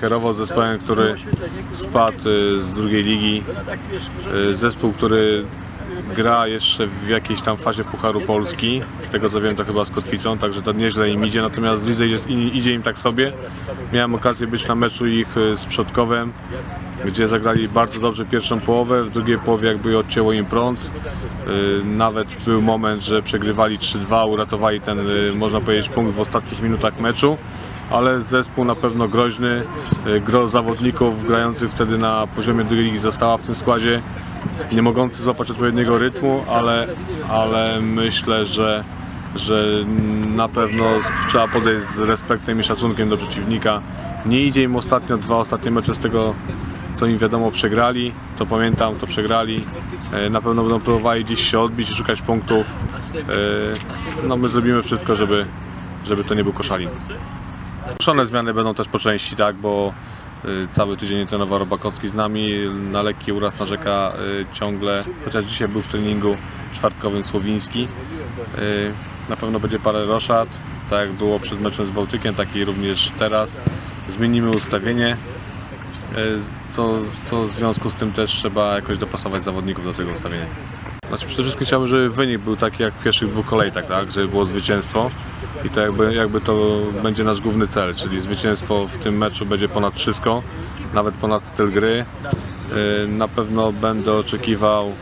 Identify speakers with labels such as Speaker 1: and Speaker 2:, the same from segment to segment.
Speaker 1: kierował zespołem, który spadł y, z drugiej ligi. Y, Zespół, który gra jeszcze w jakiejś tam fazie Pucharu Polski. Z tego co wiem to chyba z Kotwicą, także to nieźle im idzie, natomiast w idzie, idzie im tak sobie. Miałem okazję być na meczu ich y, z Przodkowem, gdzie zagrali bardzo dobrze pierwszą połowę, w drugiej połowie jakby odcięło im prąd. Nawet był moment, że przegrywali 3-2, uratowali ten, można powiedzieć, punkt w ostatnich minutach meczu ale zespół na pewno groźny. Y, Gro zawodników grających wtedy na poziomie drugiej ligi została w tym składzie. Nie mogący złapać odpowiedniego rytmu, ale, ale myślę, że, że na pewno trzeba podejść z respektem i szacunkiem do przeciwnika. Nie idzie im ostatnio, dwa ostatnie mecze z tego co im wiadomo przegrali, co pamiętam to przegrali. E, Na pewno będą próbowali gdzieś się odbić i szukać punktów. E, No my zrobimy wszystko, żeby, żeby to nie był koszalin. Ruszone zmiany będą też po części, tak, bo y, cały tydzień trenował Robakowski z nami, na lekki uraz narzeka y, ciągle, chociaż dzisiaj był w treningu czwartkowym Słowiński. Y, Na pewno będzie parę roszad, tak jak było przed meczem z Bałtykiem, tak i również teraz. Zmienimy ustawienie, co, co w związku z tym też trzeba jakoś dopasować zawodników do tego ustawienia. Znaczy przede wszystkim chciałbym, żeby wynik był taki jak w pierwszych dwóch kolejkach, tak? żeby było zwycięstwo i to jakby, jakby to będzie nasz główny cel, czyli zwycięstwo w tym meczu będzie ponad wszystko, nawet ponad styl gry. Yy, Na pewno będę oczekiwał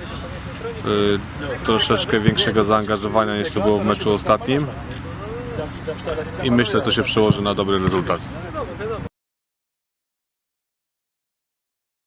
Speaker 1: yy, troszeczkę większego zaangażowania niż to było w meczu ostatnim i myślę, że to się przełoży na dobry rezultat.